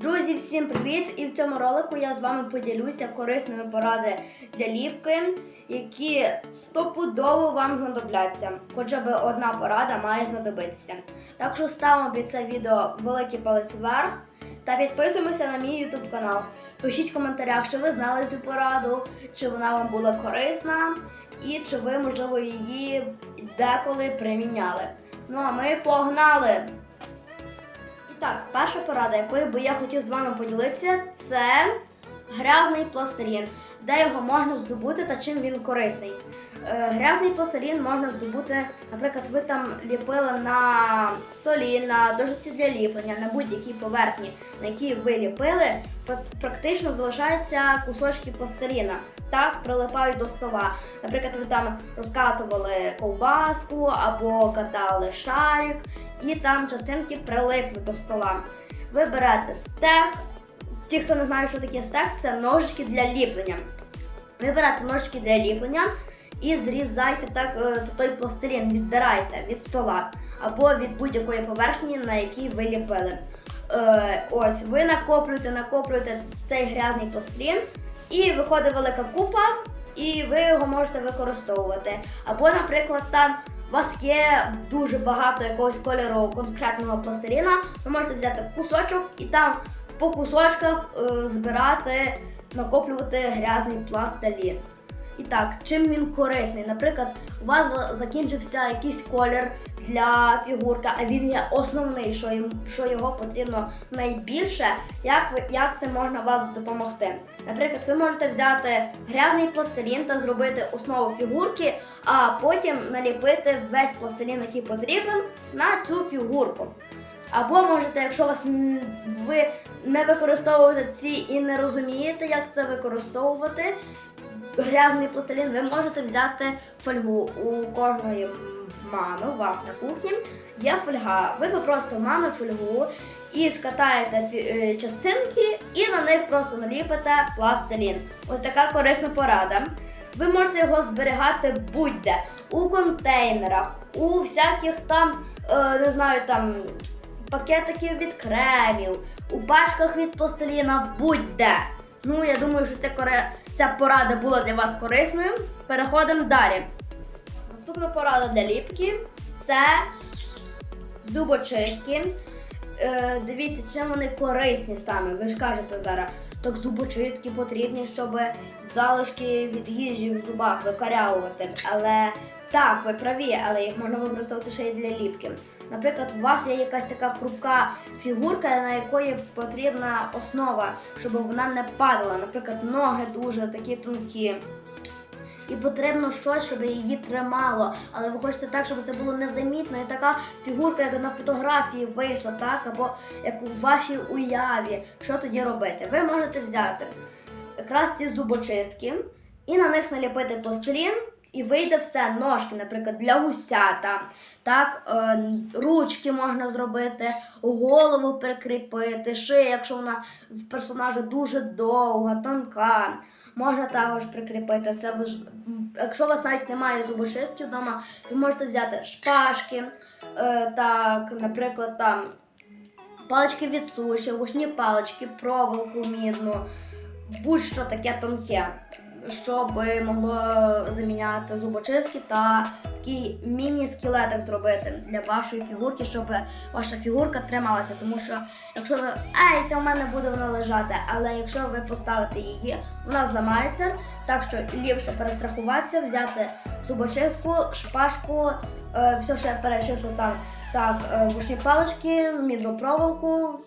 Друзі, всім привіт! І в цьому ролику я з вами поділюся корисними поради для ліпки, які стопудово вам знадобляться. Хоча б одна порада має знадобитися. Так що ставимо під це відео великий палець вверх та підписуємося на мій YouTube канал. Пишіть в коментарях, чи ви знали цю пораду, чи вона вам була корисна, і чи ви, можливо, її деколи приміняли. Ну а ми погнали! Так, перша порада, якою би я хотів з вами поділитися, це грязний пластилін. Де його можна здобути та чим він корисний. Е, грязний пластилін можна здобути, наприклад, ви там ліпили на столі, на дошці для ліплення, на будь-якій поверхні, на якій ви ліпили, практично залишаються кусочки пластиліна. Так, прилипають до стола. Наприклад, ви там розкатували ковбаску або катали шарик, і там частинки прилипли до стола. Ви берете стек. Ті, хто не знає, що таке стек, це ножички для ліплення. Ви берете ножички для ліплення і зрізайте так е, той пластилін, віддирайте від стола або від будь-якої поверхні, на якій ви ліпили. Е, ось, ви накоплюєте, накоплюєте цей грязний пластилін, і виходить велика купа, і ви його можете використовувати. Або, наприклад, там у вас є дуже багато якогось кольору конкретного пластиліна, ви можете взяти кусочок і там по кусочках е, збирати, накоплювати грязний пластилін. І так, чим він корисний? Наприклад, у вас закінчився якийсь колір для фігурки, а він є основний, що, їм, що його потрібно найбільше. Як, ви, як це можна вас допомогти? Наприклад, ви можете взяти грязний пластилін та зробити основу фігурки, а потім наліпити весь пластилін, який потрібен, на цю фігурку. Або можете, якщо вас ви не використовуєте ці і не розумієте, як це використовувати, грязний пластилін, ви можете взяти фольгу у кожної мами, у вас на кухні є фольга. Ви попросите у мами фольгу і скатаєте е, частинки, і на них просто наліпите пластилін. Ось така корисна порада. Ви можете його зберігати будь-де у контейнерах, у всяких там, е, не знаю, там пакетиків від кремів, у пачках від пластиліна, будь-де. Ну, я думаю, що ця, коре... ця порада була для вас корисною. Переходимо далі. Наступна порада для ліпки це зубочистки. Е, дивіться, чим вони корисні саме. Ви ж кажете зараз, так зубочистки потрібні, щоб залишки від їжі в зубах викорявувати. Але так, ви праві, але їх можна використовувати ще й для ліпки. Наприклад, у вас є якась така хрупка фігурка, на якої потрібна основа, щоб вона не падала. Наприклад, ноги дуже такі тонкі. І потрібно щось, щоб її тримало. Але ви хочете так, щоб це було незамітно. І така фігурка, як на фотографії вийшла, так, або як у вашій уяві. Що тоді робити? Ви можете взяти якраз ці зубочистки і на них наліпити пластилін, і вийде все. Ножки, наприклад, для гусята. Так, е, ручки можна зробити, голову прикріпити, шия, якщо вона в персонажа дуже довга, тонка. Можна також прикріпити. Це ви якщо у вас навіть немає зубочистки вдома, ви можете взяти шпажки, е, так, наприклад, там палички від суші, вушні палички, проволоку мідну, будь-що таке тонке, щоб могло заміняти зубочистки та такий міні-скелетик зробити для вашої фігурки, щоб ваша фігурка трималася. Тому що якщо ви ей, це у мене буде вона лежати, але якщо ви поставите її, вона зламається. Так що ліпше перестрахуватися, взяти зубочистку, шпажку, е, все, що я перечислю там. Так, е, вушні палички, мідну проволоку.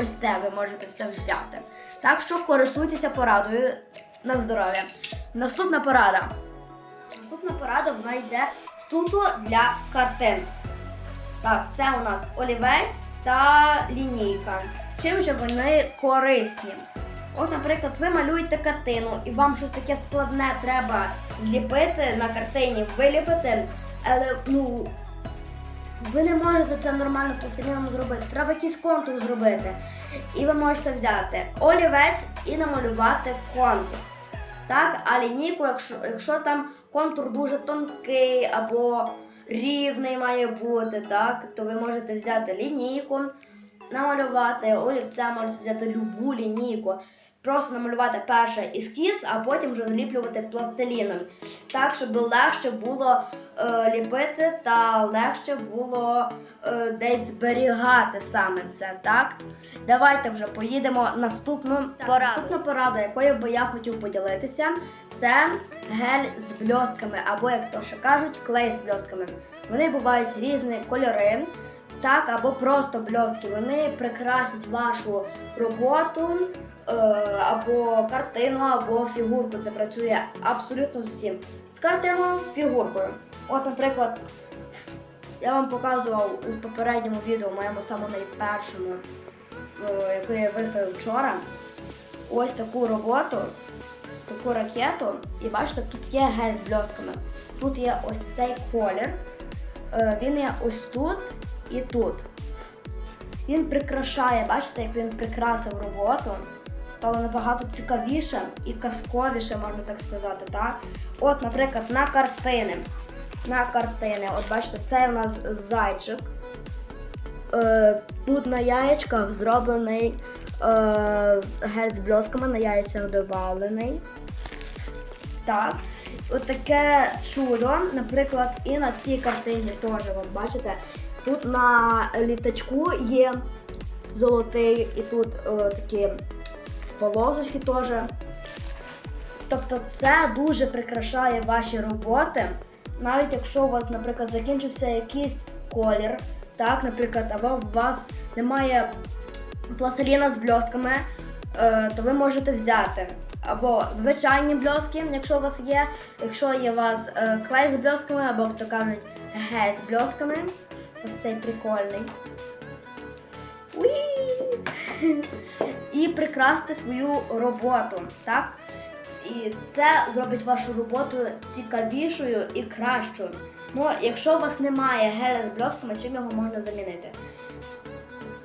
Ось це ви можете все взяти. Так що користуйтеся порадою на здоров'я. Наступна порада. Наступна порада вона йде суто для картин. Так, це у нас олівець та лінійка. Чим же вони корисні? От, наприклад, ви малюєте картину, і вам щось таке складне треба зліпити на картині, виліпити, але ну ви не можете це нормально пластиліном зробити. Треба якийсь контур зробити. І ви можете взяти олівець і намалювати контур. Так, а лінійку, якщо, якщо там контур дуже тонкий або рівний має бути, так, то ви можете взяти лінійку, намалювати олівця, можете взяти любу лінійку. Просто намалювати перший ескіз, а потім вже заліплювати пластиліном. Так, щоб легше було е, ліпити та легше було е, десь зберігати саме це. Так? Давайте вже поїдемо наступну пораду. Наступна порада, якою би я хотів поділитися, це гель з бльостками, або, як то ще кажуть, клей з бльостками. Вони бувають різні кольори, так, або просто бльостки. Вони прикрасять вашу роботу, або картину, або фігурку. Це працює абсолютно з усім. З картиною, фігуркою. От, наприклад, я вам показував у попередньому відео, моєму самому найпершому, е, яку я виставив вчора. Ось таку роботу, таку ракету. І бачите, тут є гель з бльостками. Тут є ось цей колір. Е, Він є ось тут і тут. Він прикрашає, бачите, як він прикрасив роботу. Стало набагато цікавіше і казковіше, можна так сказати. Так? От, наприклад, на картини. На картини. От бачите, це у нас зайчик. Е, тут на яєчках зроблений е, гель з бльосками, на яйцях додавлений. Так. От таке чудо, наприклад, і на цій картині теж, от бачите, тут на літачку є золотий, і тут е, такі полосочки теж. Тобто це дуже прикрашає ваші роботи. Навіть якщо у вас, наприклад, закінчився якийсь колір, так, наприклад, або у вас немає пластиліна з бльостками, е, то ви можете взяти або звичайні бльоски, якщо у вас є, якщо є у вас е, клей з бльостками, або як то кажуть, гель з бльостками. Ось цей прикольний. І прикрасти свою роботу, так? І це зробить вашу роботу цікавішою і кращою. Ну, якщо у вас немає геля з бльостками, чим його можна замінити?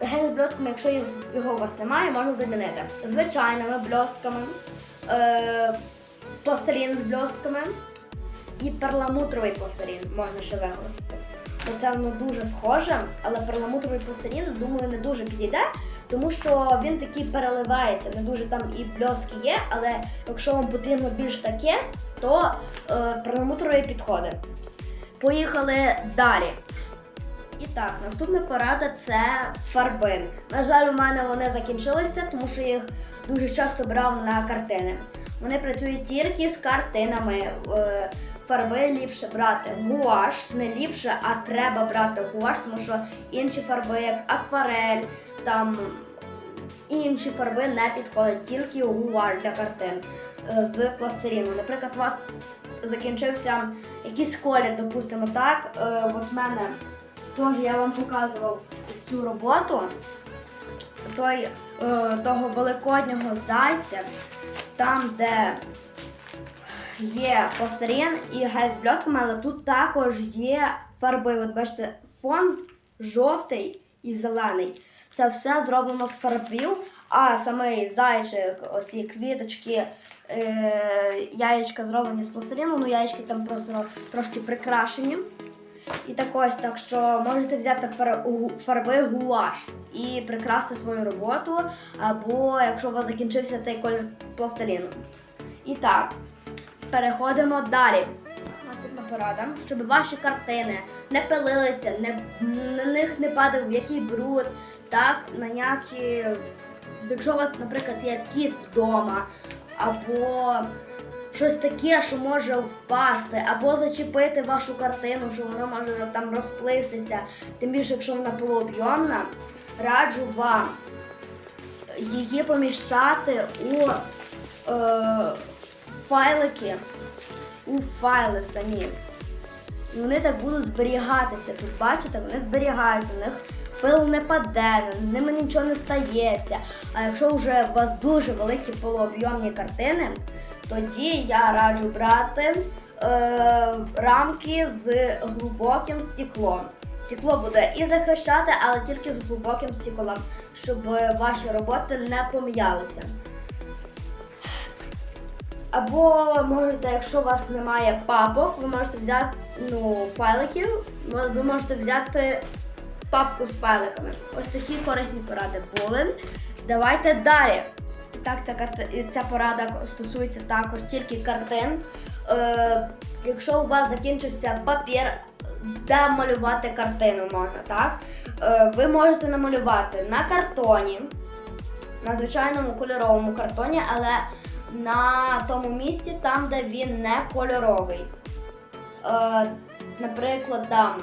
Гель з бльостками, якщо його у вас немає, можна замінити звичайними бльостками, е, пластилін з бльостками і перламутровий пластилін можна ще використати. Бо це воно дуже схоже, але перламутровий пластилін, думаю, не дуже підійде, тому що він такий переливається, не дуже там і бльоски є, але якщо вам потрібно більш таке, то е, перламутровий підходить. Поїхали далі. І так, наступна порада це фарби. На жаль, у мене вони закінчилися, тому що їх дуже часто брав на картини. Вони працюють тільки з картинами. Фарби ліпше брати гуаш, не ліпше, а треба брати гуаш, тому що інші фарби, як акварель, там інші фарби не підходять, тільки гуаш для картин е, з пластиліну. Наприклад, у вас закінчився якийсь колір, допустимо, так. Е, от в мене теж я вам показував цю роботу. Той, е, того великоднього зайця, там, де є пластирін і гель бльотками, але тут також є фарби. От бачите, фон жовтий і зелений. Це все зроблено з фарбів, а самий зайчик, оці квіточки, е, яєчка зроблені з пластиліну, ну яєчки там просто трошки прикрашені. І так ось, так що можете взяти фар- фарби гуаш і прикрасти свою роботу, або якщо у вас закінчився цей колір пластиліну. І так, переходимо далі. Наступна порада, щоб ваші картини не пилилися, не, на них не падав який бруд, так, на ніякі. Якщо у вас, наприклад, є кіт вдома, або щось таке, що може впасти, або зачепити вашу картину, що воно може там розплистися. Тим більше, якщо вона полуоб'ємна, раджу вам її поміщати у е, файлики, у файли самі. І вони так будуть зберігатися. Тут бачите, вони зберігаються, в них пил не паде, з ними нічого не стається. А якщо вже у вас дуже великі полуоб'ємні картини, тоді я раджу брати е, рамки з глибоким стеклом. Стекло буде і захищати, але тільки з глибоким стеклом, щоб ваші роботи не пом'ялися. Або можете, якщо у вас немає папок, ви можете взяти ну, файликів, ви можете взяти папку з файликами. Ось такі корисні поради були. Давайте далі. Так, ця, карти... ця порада стосується також тільки картин. Е, якщо у вас закінчився папір, де малювати картину можна, так? Е, ви можете намалювати на картоні, на звичайному кольоровому картоні, але на тому місці, там, де він не кольоровий. Е, наприклад, там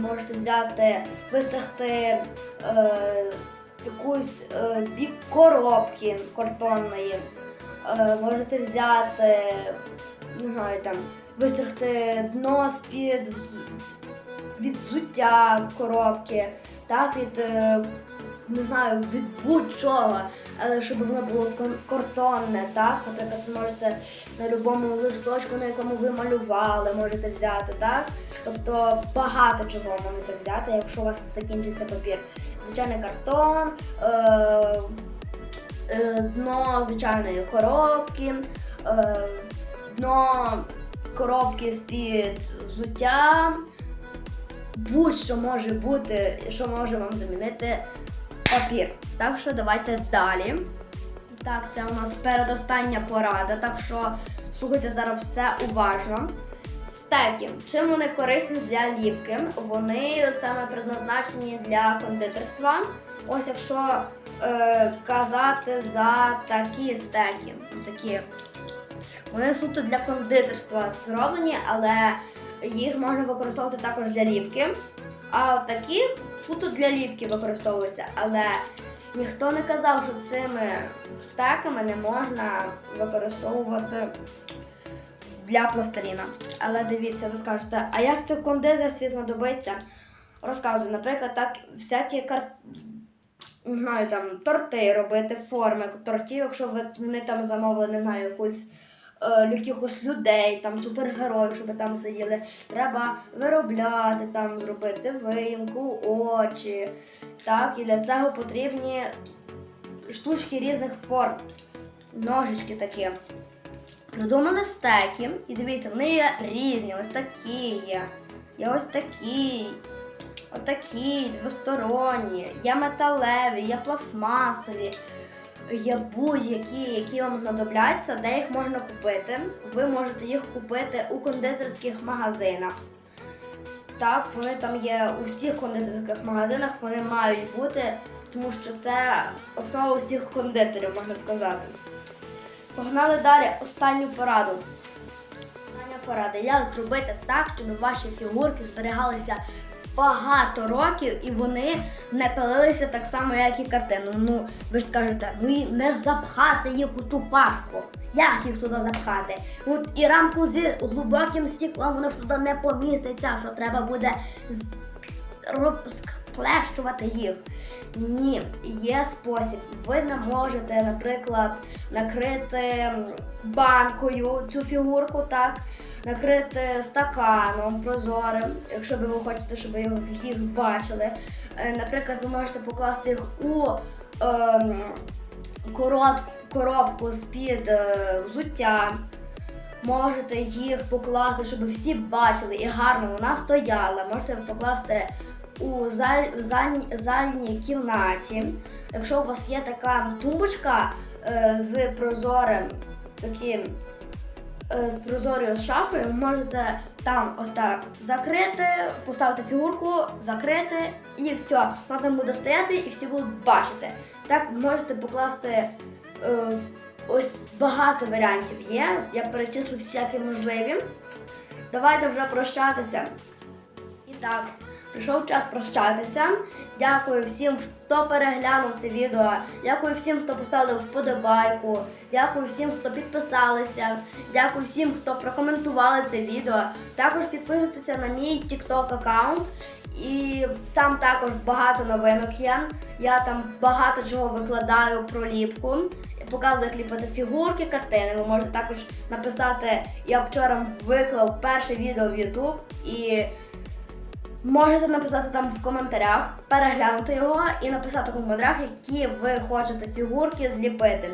можете взяти, вистригти е, якусь е, бік коробки картонної. Е, можете взяти, не знаю, там, вистригти дно з-під від коробки, так, від, е, не знаю, від будь-чого, але щоб воно було картонне, так? Наприклад, ви можете на будь-якому листочку, на якому ви малювали, можете взяти, так? Тобто багато чого можете взяти, якщо у вас закінчився папір. Звичайний картон, е, е, дно звичайної коробки, е, дно коробки з-під взуття, будь-що може бути, що може вам замінити папір. Так що давайте далі. Так, це у нас передостання порада, так що слухайте зараз все уважно. Стеки. Чим вони корисні для ліпки? Вони саме предназначені для кондитерства. Ось якщо е, казати за такі стеки, такі. Вони суто для кондитерства зроблені, але їх можна використовувати також для ліпки. А такі суто для ліпки використовуються. Але ніхто не казав, що цими стеками не можна використовувати для пластиліна. Але дивіться, ви скажете, а як це кондитерстві знадобиться? Розказую, наприклад, так всякі кар... не знаю, там торти робити, форми тортів, якщо ви вони там замовили, не знаю, якусь якихось людей, там супергероїв, щоб там сиділи. Треба виробляти, там зробити виїмку, очі. Так, і для цього потрібні штучки різних форм, ножички такі. Придумали стеки, і дивіться, вони є різні, ось такі є. Є ось такі, отакі, двосторонні, є металеві, є пластмасові, є будь-які, які вам знадобляться, де їх можна купити. Ви можете їх купити у кондитерських магазинах. Так, вони там є у всіх кондитерських магазинах, вони мають бути, тому що це основа усіх кондитерів, можна сказати. Погнали далі останню пораду. Остання порада. Як зробити так, щоб ваші фігурки зберігалися багато років і вони не пилилися так само, як і картину. Ну, ви ж скажете, ну і не запхати їх у ту папку. Як їх туди запхати? От і рамку з глибоким стеклом воно туди не поміститься, що треба буде з... сплещувати їх. Ні, є спосіб. Ви не можете, наприклад, накрити банкою цю фігурку, так, накрити стаканом прозорим, якщо ви хочете, щоб їх, їх бачили. Е, Наприклад, ви можете покласти їх у ем, корот, коробку з-під е, взуття. Можете їх покласти, щоб всі бачили і гарно вона стояла. Можете покласти у заль, заль- зальній кімнаті. Якщо у вас є така тумбочка е, з прозорим таким з прозорою шафою, можете там ось так закрити, поставити фігурку, закрити і все. Вона там буде стояти і всі будуть бачити. Так можете покласти е, ось багато варіантів є. Я перечислив всякі можливі. Давайте вже прощатися. І так, прийшов час прощатися. Дякую всім, хто переглянув це відео. Дякую всім, хто поставив вподобайку. Дякую всім, хто підписалися. Дякую всім, хто прокоментували це відео. Також підписуйтеся на мій TikTok аккаунт. І там також багато новинок є. Я там багато чого викладаю про ліпку. Показую, як ліпити фігурки, картини. Ви можете також написати. Я вчора виклав перше відео в YouTube і Можете написати там в коментарях, переглянути його і написати в коментарях, які ви хочете фігурки зліпити.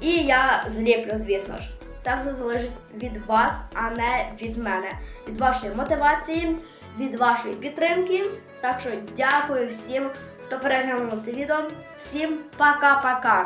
І я зліплю, звісно ж. Це все залежить від вас, а не від мене. Від вашої мотивації, від вашої підтримки. Так що дякую всім, хто переглянув це відео. Всім пока-пока!